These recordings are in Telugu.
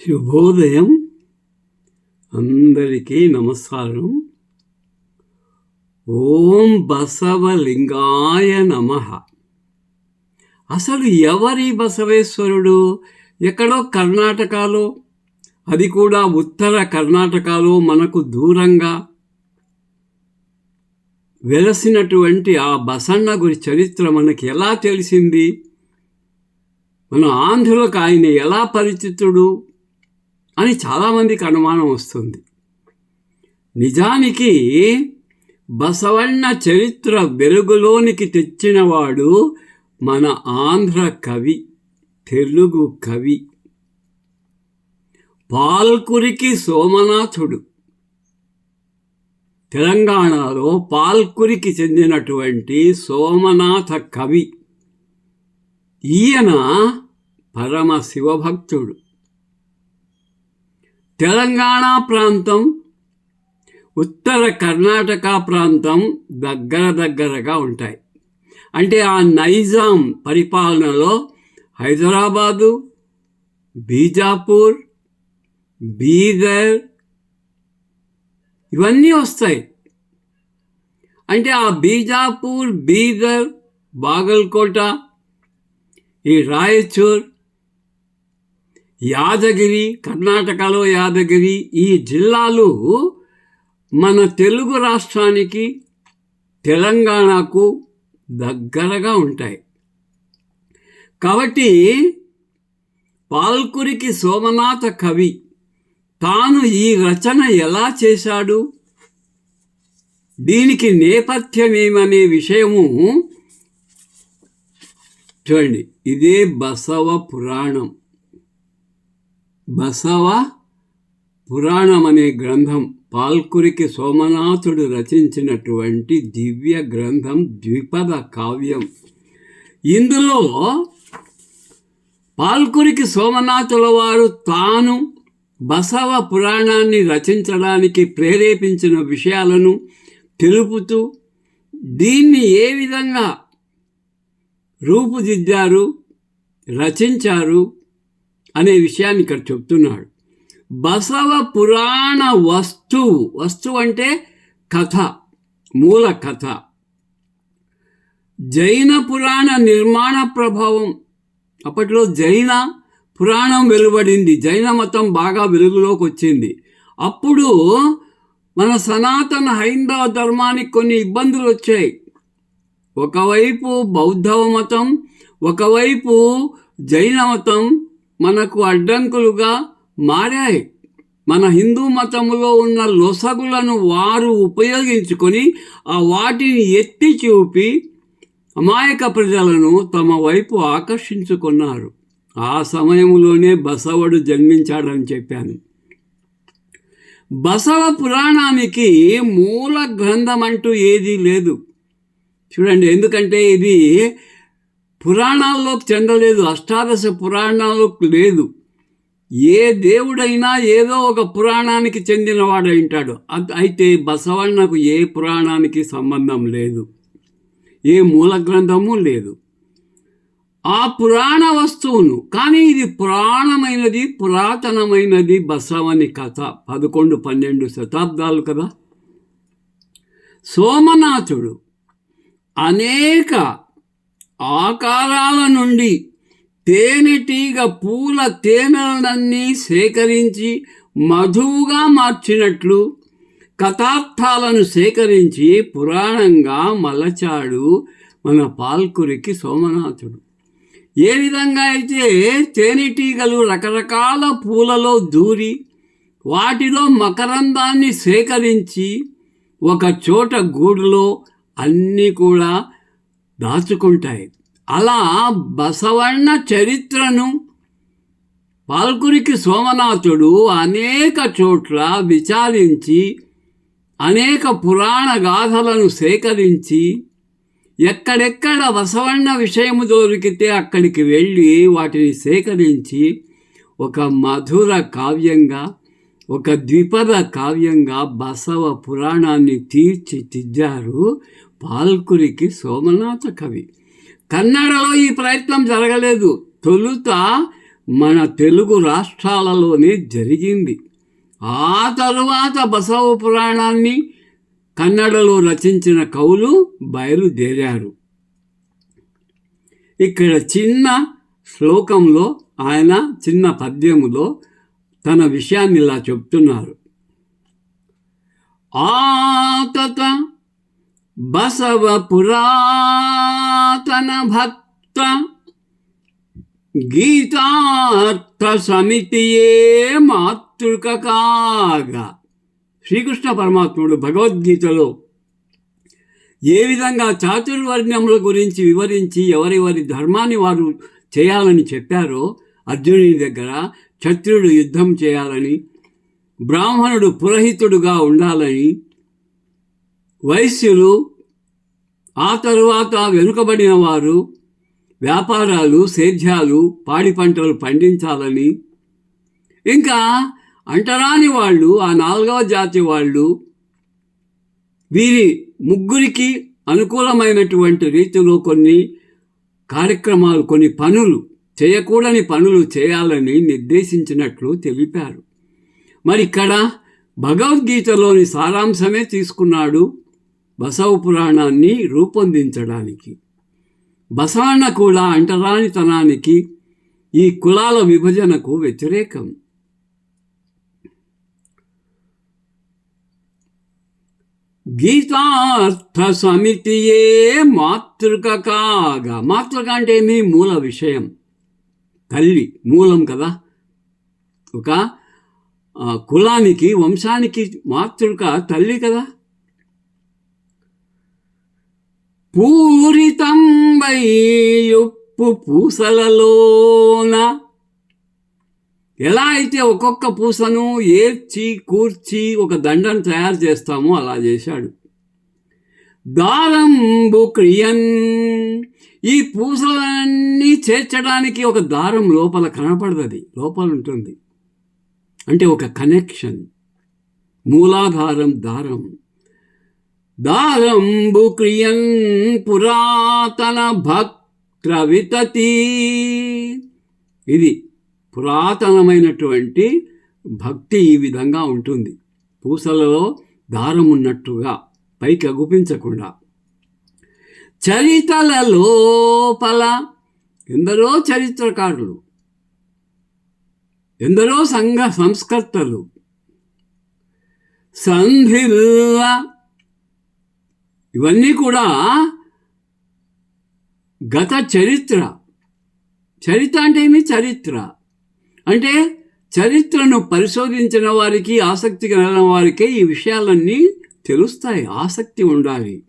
శుభోదయం. అందరికీ నమస్కారం. ఓం బసవలింగాయ నమ. అసలు ఎవరి బసవేశ్వరుడు? ఎక్కడో కర్ణాటకలో? అది కూడా ఉత్తర కర్ణాటకలో మనకు దూరంగా. వెలసినటువంటి ఆ బసన్న గురి చరిత్ర మనకి ఎలా తెలిసింది? మన ఆంధ్రులకు ఆయన ఎలా పరిచితుడు? అని చాలామందికి అనుమానం వస్తుంది. నిజానికి బసవన్న చరిత్ర వెలుగులోనికి తెచ్చినవాడు మన ఆంధ్ర కవి తెలుగు కవి. పాల్కురికి సోమనాథుడు. తెలంగాణలో పాల్కురికి చెందినటువంటి సోమనాథ కవి. ఈయన పరమ శివభక్తుడు. తెలంగాణ ప్రాంతం ఉత్తర కర్ణాటక ప్రాంతం దగ్గర దగ్గరగా ఉంటాయి. అంటే ఆ నైజాం పరిపాలనలో హైదరాబాదు బీజాపూర్ బీదర్ ఇవన్నీ వస్తాయి. అంటే ఆ బీజాపూర్ బీదర్ బాగల్కోట ఈ రాయచూర్ యాదగిరి కర్ణాటకలో యాదగిరి ఈ జిల్లాలు మన తెలుగు రాష్ట్రానికి తెలంగాణకు దగ్గరగా ఉంటాయి. కాబట్టి పాల్కురికి సోమనాథ కవి తాను ఈ రచన ఎలా చేశాడు? దీనికి నేపథ్యమేమనే విషయము చూడండి. ఇదే బసవ పురాణం. బసవ పురాణం అనే గ్రంథం పాల్కురికి సోమనాథుడు రచించినటువంటి దివ్య గ్రంథం ద్విపద కావ్యం. ఇందులో పాల్కురికి సోమనాథుల వారు తాను బసవ పురాణాన్ని రచించడానికి ప్రేరేపించిన విషయాలను తెలుపుతూ దీన్ని ఏ విధంగా రూపుదిద్దారు రచించారు అనే విషయాన్ని ఇక్కడ చెప్తున్నాడు. బసవ పురాణ వస్తువు వస్తువు అంటే కథ మూల కథ. జైన పురాణ నిర్మాణ ప్రభావం. అప్పట్లో జైన పురాణం వెలువడింది జైన మతం బాగా వెలుగులోకి వచ్చింది. అప్పుడు మన సనాతన హైందవ ధర్మానికి కొన్ని ఇబ్బందులు వచ్చాయి. ఒకవైపు బౌద్ధ మతం ఒకవైపు జైన మతం మనకు అడ్డంకులుగా మారాయి. మన హిందూ మతములో ఉన్న లొసగులను వారు ఉపయోగించుకొని ఆ వాటిని ఎత్తి చూపి అమాయక ప్రజలను తమ వైపు ఆకర్షించుకున్నారు. ఆ సమయంలోనే బసవుడు జన్మించాడని చెప్పాను. బసవ పురాణానికి మూల గ్రంథం అంటూ ఏదీ లేదు. చూడండి ఎందుకంటే ఇది పురాణాల్లోకి చెందలేదు అష్టాదశ పురాణాలకు లేదు. ఏ దేవుడైనా ఏదో ఒక పురాణానికి చెందినవాడు ఉంటాడు అయితే బసవన్నకు ఏ పురాణానికి సంబంధం లేదు. ఏ మూల గ్రంథము లేదు. ఆ పురాణ వస్తువును కానీ ఇది పురాణమైనది పురాతనమైనది బసవని కథ. పదకొండు పన్నెండు శతాబ్దాలు కదా. సోమనాథుడు అనేక ఆకారాల నుండి తేనెటీగ పూల తేనెలన్నీ సేకరించి మధువుగా మార్చినట్లు కథార్థాలను సేకరించి పురాణంగా మలచాడు మన పాల్కురికి సోమనాథుడు. ఏ విధంగా అయితే తేనెటీగలు రకరకాల పూలలో దూరి వాటిలో మకరందాన్ని సేకరించి ఒక చోట గూడులో అన్నీ కూడా దాచుకుంటాయి. అలా బసవన్న చరిత్రను పాల్కురికి సోమనాథుడు అనేక చోట్ల విచారించి అనేక పురాణ గాథలను సేకరించి ఎక్కడెక్కడ బసవన్న విషయము దొరికితే అక్కడికి వెళ్ళి వాటిని సేకరించి ఒక మధుర కావ్యంగా ఒక ద్విపద కావ్యంగా బసవ పురాణాన్ని తీర్చిదిద్దారు. పాల్కురికి సోమనాథ కవి. కన్నడలో ఈ ప్రయత్నం జరగలేదు. తొలుత మన తెలుగు రాష్ట్రాలలోనే జరిగింది. ఆ తరువాత బసవ పురాణాన్ని కన్నడలో రచించిన కవులు బయలుదేరారు. ఇక్కడ చిన్న శ్లోకంలో ఆయన చిన్న పద్యములో తన విషయాన్ని ఇలా చెప్తున్నారు. ఆతత బసవ పురాతన భక్త గీతార్థ సమితియే మాతృక కాగా. శ్రీకృష్ణ పరమాత్ముడు భగవద్గీతలో ఏ విధంగా చాతుర్వర్ణముల గురించి వివరించి ఎవరెవరి ధర్మాన్ని వారు చేయాలని చెప్పారో అర్జునుని దగ్గర క్షత్రుడు యుద్ధం చేయాలని బ్రాహ్మణుడు పురోహితుడుగా ఉండాలని వైశ్యులు ఆ తరువాత వెనుకబడిన వారు వ్యాపారాలు సేద్యాలు పాడి పంటలు పండించాలని. ఇంకా అంటరాని వాళ్ళు ఆ నాలుగవ జాతి వాళ్ళు వీరి ముగ్గురికి అనుకూలమైనటువంటి రీతిలో కొన్ని కార్యక్రమాలు కొన్ని పనులు చేయకూడని పనులు చేయాలని నిర్దేశించినట్లు తెలిపారు. మరి ఇక్కడ భగవద్గీతలోని సారాంశమే తీసుకున్నాడు. బసవ పురాణాన్ని రూపొందించడానికి. బసవಣ್ణ కూడా అంటరానితనానికి ఈ కులాల విభజనకు వ్యతిరేకం. గీతార్థ సమితియే మాతృక కాగా మాతృక అంటే మీ మూల విషయం. తల్లి మూలం కదా. ఒక కులానికి వంశానికి మాతృక తల్లి కదా. పూరితం ఉప్పు పూసలలోన. ఎలా అయితే ఒక్కొక్క పూసను ఏర్చి కూర్చి ఒక దండను తయారు చేస్తామో అలా చేశాడు. దారంబు క్రియన్. ఈ పూసలన్నీ చేర్చడానికి ఒక దారం లోపల కనపడదది లోపల ఉంటుంది. అంటే ఒక కనెక్షన్ మూలాధారం దారం. దారంబు క్రియన్ పురాతన భక్త్రవితతి ఇది పురాతనమైనటువంటి భక్తి ఈ విధంగా ఉంటుంది. పూసలలో దారం ఉన్నట్టుగా పైకి అగుపించకుండా. చరితల లోపల ఎందరో చరిత్రకారులు ఎందరో సంఘ సంస్కర్తలు సంధిల్లా ఇవన్నీ కూడా గత చరిత్ర. చరిత్ర అంటే ఏమి? చరిత్ర. అంటే చరిత్రను పరిశోధించిన వారికి ఆసక్తి కలిగిన వారికే ఈ విషయాలన్నీ తెలుస్తాయి. ఆసక్తి ఉండాలి.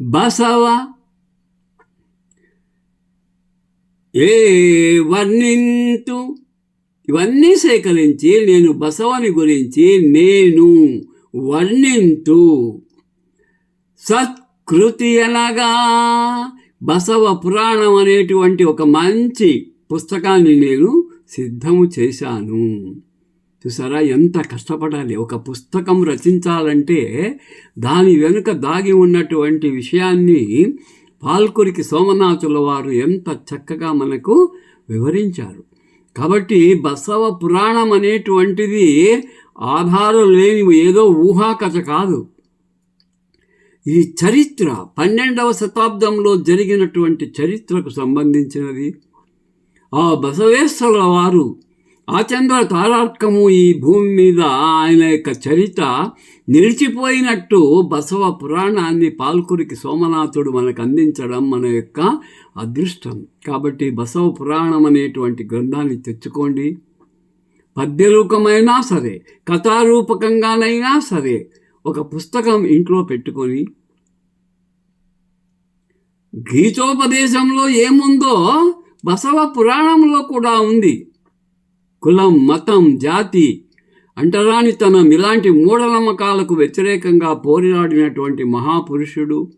బసవ ఏ వర్ణింతు? ఇవన్నీ సేకరించి నేను బసవని గురించి నేను వర్ణింతు సత్కృతి అనగా బసవ పురాణం అనేటువంటి ఒక మంచి పుస్తకాన్ని నేను సిద్ధము చేశాను. చూసారా? ఎంత కష్టపడాలి. ఒక పుస్తకం రచించాలంటే దాని వెనుక దాగి ఉన్నటువంటి విషయాన్ని పాల్కురికి సోమనాథుల వారు ఎంత చక్కగా మనకు వివరించారు. కాబట్టి బసవ పురాణం అనేటువంటిది ఆధారం లేని ఏదో ఊహాకథ కాదు. ఈ చరిత్ర పన్నెండవ శతాబ్దంలో జరిగినటువంటి చరిత్రకు సంబంధించినది. ఆ బసవేశ్వరుల వారు ఆచంద్ర తారార్కము ఈ భూమి మీద ఆయన యొక్క చరిత్ర నిలిచిపోయినట్టు బసవ పురాణాన్ని పాల్కురికి సోమనాథుడు మనకు అందించడం మన యొక్క అదృష్టం. కాబట్టి బసవ పురాణం అనేటువంటి గ్రంథాన్ని తెచ్చుకోండి. పద్యరూపమైనా సరే కథారూపకంగానైనా సరే ఒక పుస్తకం ఇంట్లో పెట్టుకొని గీతోపదేశంలో ఏముందో బసవ పురాణంలో కూడా ఉంది. కులం మతం జాతి అంటరానితనం ఇలాంటి మూఢనమ్మకాలకు వ్యతిరేకంగా పోరాడినటువంటి మహాపురుషుడు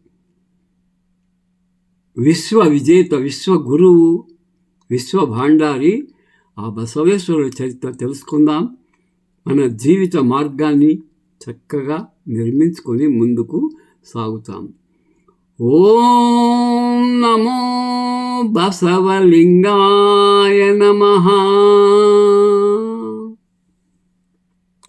విశ్వ విజేత విశ్వ గురువు విశ్వ భాండారి ఆ బసవేశ్వరుల చరిత్ర తెలుసుకుందాం. మన జీవిత మార్గాన్ని చక్కగా నిర్మించుకొని ముందుకు సాగుతాం. ఓం నమో బసవలింగాయ నమ.